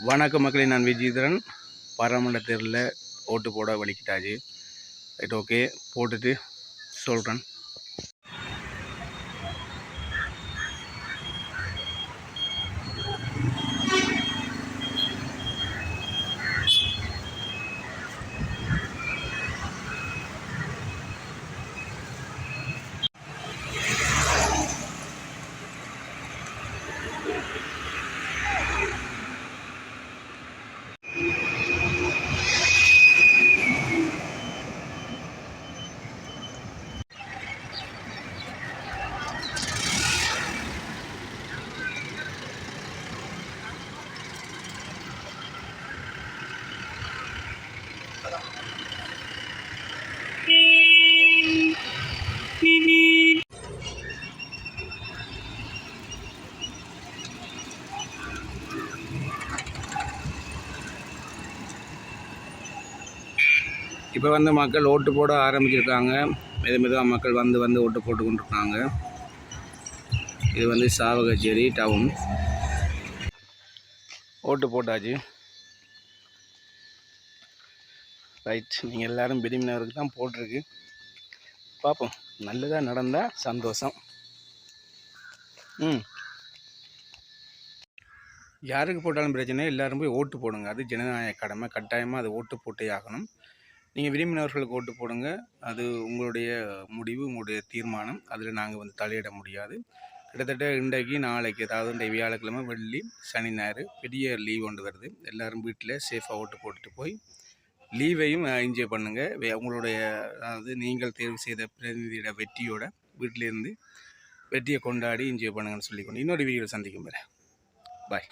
வணக்கம் மக்களை நான் விஜயதரன் பாராளுமன்ற தேர்தலில் ஓட்டு போட வலிக்கிட்டாச்சு. Right okay. போட்டுட்டு சொல்கிறேன் இப்போ வந்து மக்கள் ஓட்டு போட ஆரம்பிச்சிருக்காங்க. மெது மெதுவாக மக்கள் வந்து வந்து ஓட்டு போட்டு கொண்டிருக்காங்க. இது வந்து சாவகச்சேரி டவுன். ஓட்டு போட்டாச்சு. ரைட் நீங்கள் எல்லோரும் விரும்பினவருக்கு தான் போட்டிருக்கு. பார்ப்போம். நல்லதாக நடந்தால் சந்தோஷம். ம். யாருக்கு போட்டாலும் பிரச்சனை எல்லோரும் போய் ஓட்டு போடுங்க. அது ஜனநாயக கடமை. கட்டாயமாக அது ஓட்டு போட்டே ஆகணும். நீங்கள் விரும்பினவர்களுக்கு ஓட்டு போடுங்க. அது உங்களுடைய முடிவு உங்களுடைய தீர்மானம். அதில் நாங்கள் வந்து தலையிட முடியாது. கிட்டத்தட்ட இன்றைக்கு நாளைக்கு அதாவது இன்றைய வியாழக்கிழமை வெள்ளி சனி ஞாயிறு பெரிய லீவ் ஒன்று வருது. எல்லோரும் வீட்டில் சேஃபாக ஓட்டு போட்டுட்டு போய் லீவையும் என்ஜாய் பண்ணுங்கள் உங்களுடைய அதாவது நீங்கள் தேர்வு செய்த பிரதிநிதியோட வெற்றியோட வீட்டிலேருந்து வெற்றியை கொண்டாடி என்ஜாய் பண்ணுங்கன்னு சொல்லிக்கொண்டு இன்னொரு வீடியோவில் சந்திக்கும் பாய்